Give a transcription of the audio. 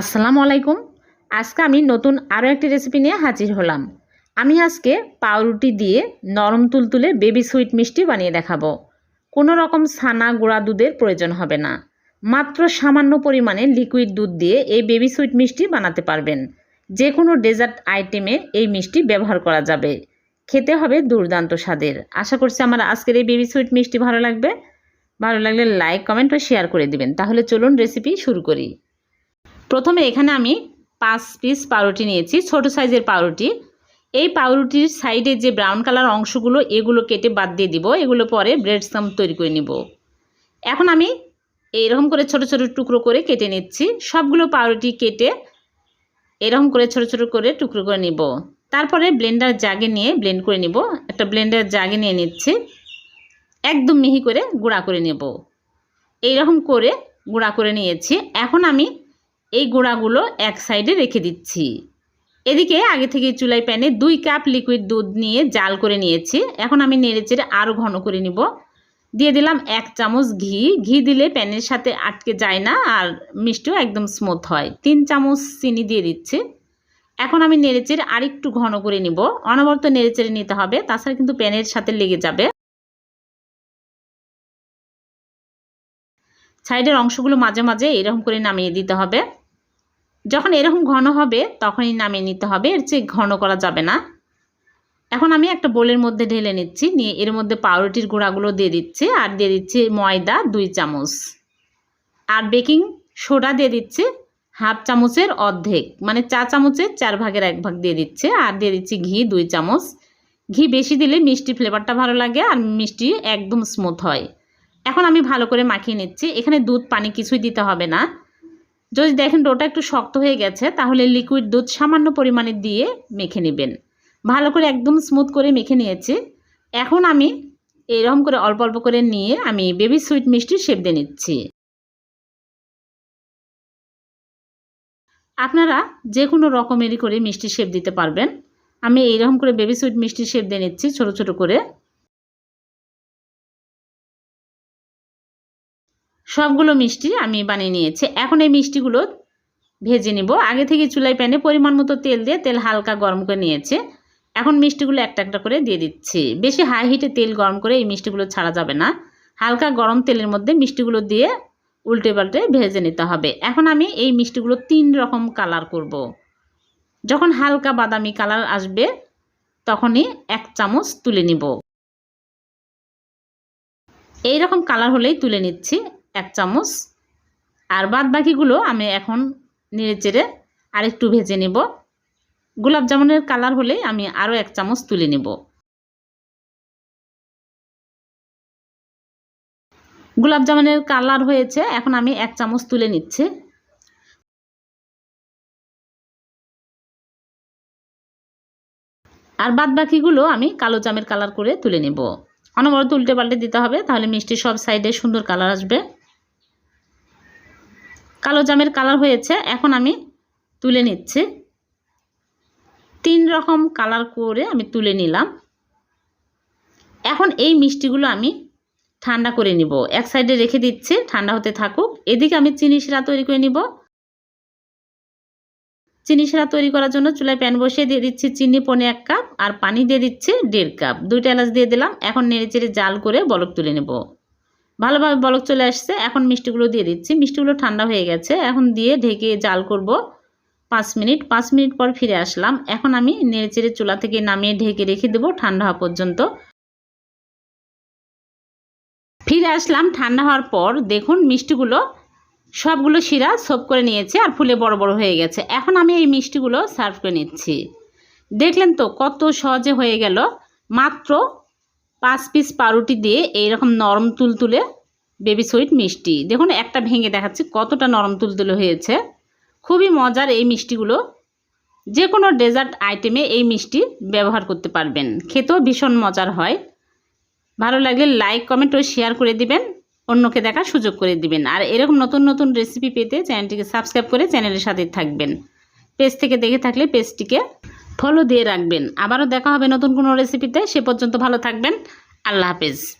আসসালামু আলাইকুম। আজকে আমি নতুন আরও একটি রেসিপি নিয়ে হাজির হলাম। আমি আজকে পাউরুটি দিয়ে নরম তুলতুলে বেবি সুইট মিষ্টি বানিয়ে দেখাবো। কোনো রকম ছানা গুঁড়া দুধের প্রয়োজন হবে না। মাত্র সামান্য পরিমাণে লিকুইড দুধ দিয়ে এই বেবি সুইট মিষ্টি বানাতে পারবেন। যে কোনো ডেজার্ট আইটেমে এই মিষ্টি ব্যবহার করা যাবে। খেতে হবে দুর্দান্ত স্বাদের। আশা করছি আমার আজকের এই বেবি সুইট মিষ্টি ভালো লাগবে। ভালো লাগলে লাইক কমেন্ট ও শেয়ার করে দিবেন। তাহলে চলুন রেসিপি শুরু করি। প্রথমে এখানে আমি পাঁচ পিস পাউরুটি নিয়েছি, ছোট সাইজের পাউরুটি। এই পাউরুটির সাইডে যে ব্রাউন কালার অংশগুলো, এগুলো কেটে বাদ দিয়ে দিব, এগুলো পরে ব্রেড সাম তৈরি করে নিব। এখন আমি এইরকম করে ছোট ছোট টুকরো করে কেটে নিচ্ছি। সবগুলো পাউরুটি কেটে এরকম করে ছোট ছোট করে টুকরো করে নিব। তারপরে ব্লেন্ডার জাগে নিয়ে ব্লেন্ড করে নিব। একটা ব্লেন্ডার জাগে নিয়ে নিচ্ছি। একদম মিহি করে গুঁড়া করে নেব। এইরকম করে গুঁড়া করে নিয়েছি। এখন আমি এই গুঁড়াগুলো এক সাইডে রেখে দিচ্ছি। এদিকে আগে থেকে চুলাই প্যানে দুই কাপ লিকুইড দুধ নিয়ে জাল করে নিয়েছি। এখন আমি নেড়েচেড়ে আরও ঘন করে নিব। দিয়ে দিলাম এক চামচ ঘি। ঘি দিলে প্যানের সাথে আটকে যায় না আর মিষ্টিও একদম স্মুথ হয়। তিন চামচ চিনি দিয়ে দিচ্ছি। এখন আমি নেড়েচেড়ে আরেকটু ঘন করে নিব। অনবরত নেড়েচেড়ে নিতে হবে। তাছাড়া কিন্তু প্যানের সাথে লেগে যাবে। সাইডের অংশগুলো মাঝে মাঝে এরকম করে নামিয়ে দিতে হবে। যখন এরকম ঘন হবে, তখনই নামিয়ে নিতে হবে। এর চেয়ে ঘন করা যাবে না। এখন আমি একটা বোলের মধ্যে ঢেলে নিচ্ছি। নিয়ে এর মধ্যে পাউরুটির গুঁড়াগুলো দিয়ে দিচ্ছি আর দিয়ে দিচ্ছি ময়দা দুই চামচ। আর বেকিং সোডা দিয়ে দিচ্ছি হাফ চামচের অর্ধেক। মানে চা চামচের চার ভাগের এক ভাগ দিয়ে দিচ্ছে। আর দিয়ে দিচ্ছি ঘি দুই চামচ। ঘি বেশি দিলে মিষ্টি ফ্লেভারটা ভালো লাগে আর মিষ্টি একদম স্মুথ হয়। এখন আমি ভালো করে মাখিয়ে নিচ্ছি। এখানে দুধ পানি কিছুই দিতে হবে না। যদি দেখেন ডোটা একটু শক্ত হয়ে গেছে, তাহলে লিকুইড দুধ সামান্য পরিমাণে দিয়ে মেখে নেবেন। ভালো করে একদম স্মুথ করে মেখে নিয়েছি। এখন আমি এরকম করে অল্প অল্প করে নিয়ে আমি বেবি সুইট মিষ্টি শেপ দিয়ে নিচ্ছি। আপনারা যে কোনো রকমেরই করে মিষ্টি শেপ দিতে পারবেন। আমি এইরকম করে বেবি সুইট মিষ্টি শেপ দিয়ে নিচ্ছি, ছোট ছোট করে। সবগুলো মিষ্টি আমি বানিয়ে নিয়েছি। এখন এই মিষ্টিগুলো ভেজে নিব। আগে থেকে চুলাই প্যানে পরিমাণ মতো তেল দিয়ে তেল হালকা গরম করে নিয়েছে। এখন মিষ্টিগুলো একটা একটা করে দিয়ে দিচ্ছি। বেশি হাই হিটে তেল গরম করে এই মিষ্টিগুলো ছাড়া যাবে না। হালকা গরম তেলের মধ্যে মিষ্টিগুলো দিয়ে উল্টে পাল্টে ভেজে নিতে হবে। এখন আমি এই মিষ্টিগুলো তিন রকম কালার করব। যখন হালকা বাদামি কালার আসবে, তখনই এক চামচ তুলে নিব। এই রকম কালার হলেই তুলে নিচ্ছি। চামচ। আর বাদ বাকিগুলো আমি এখন নেড়ে চেড়ে আরেকটু ভেজে নেব। গোলাপ জামুনের কালার হলে আমি আরও এক চামচ তুলে নেব। গোলাপ জামুনের কালার হয়েছে, এখন আমি এক চামচ তুলে নিচ্ছি। আর বাদ বাকিগুলো আমি কালো জামের কালার করে তুলে নেব। অনবরত উল্টে পাল্টে দিতে হবে, তাহলে মিষ্টি সব সাইডে সুন্দর কালার আসবে। কালো জামের কালার হয়েছে, এখন আমি তুলে নিচ্ছি। তিন রকম কালার করে আমি তুলে নিলাম। এখন এই মিষ্টিগুলো আমি ঠান্ডা করে নিব। এক সাইডে রেখে দিচ্ছি, ঠান্ডা হতে থাকুক। এদিকে আমি চিনি শিরা তৈরি করে নিব। চিনি শিরা তৈরি করার জন্য চুলায় প্যান বসিয়ে দিয়ে দিচ্ছি চিনি পনে এক কাপ আর পানি দিয়ে দিচ্ছি দেড় কাপ। দুইটা এলাচ দিয়ে দিলাম। এখন নেড়ে চেড়ে জাল করে বলক তুলে নেব। ভালোভাবে বলক চলে আসছে। এখন মিষ্টিগুলো দিয়ে দিচ্ছি। মিষ্টিগুলো ঠান্ডা হয়ে গেছে। এখন দিয়ে ঢেকে জাল করব পাঁচ মিনিট। পাঁচ মিনিট পর ফিরে আসলাম। এখন আমি নেড়ে চেড়ে চুলা থেকে নামিয়ে ঢেকে রেখে দেবো ঠান্ডা হওয়া পর্যন্ত। ফিরে আসলাম ঠান্ডা হওয়ার পর। দেখুন মিষ্টিগুলো সবগুলো শিরা সোপ করে নিয়েছে আর ফুলে বড় বড় হয়ে গেছে। এখন আমি এই মিষ্টিগুলো সার্ভ করে নিচ্ছি। দেখলেন তো কত সহজে হয়ে গেল। মাত্র পাঁচ পিস পাউরুটি দিয়ে এইরকম নরম তুলতুলে বেবি সুইট মিষ্টি। দেখুন, একটা ভেঙে দেখাচ্ছি, কতটা নরম তুলতুলে হয়েছে। খুবই মজার এই মিষ্টিগুলো। যে কোনো ডেজার্ট আইটেমে এই মিষ্টি ব্যবহার করতে পারবেন। খেতেও ভীষণ মজার হয়। ভালো লাগলে লাইক, কমেন্ট ও শেয়ার করে দিবেন। অন্যকে দেখার সুযোগ করে দিবেন। আর এরকম নতুন নতুন রেসিপি পেতে চ্যানেলটিকে সাবস্ক্রাইব করে চ্যানেলের সাথে থাকবেন। পেজ থেকে দেখে থাকলে পেজটিকে ফলো দিয়ে রাখবেন। আবারও দেখা হবে নতুন কোনো রেসিপিতে। সে পর্যন্ত ভালো থাকবেন। আল্লাহ হাফেজ।